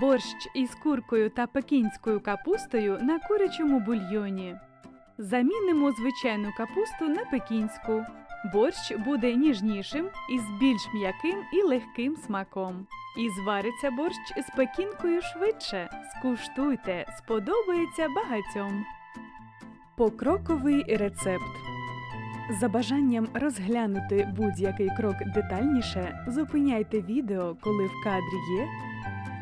Борщ із куркою та пекінською капустою на курячому бульйоні. Замінимо звичайну капусту на пекінську. Борщ буде ніжнішим із більш м'яким і легким смаком. І звариться борщ з пекінкою швидше. Скуштуйте, сподобається багатьом. Покроковий рецепт. За бажанням розглянути будь-який крок детальніше, зупиняйте відео, коли в кадрі є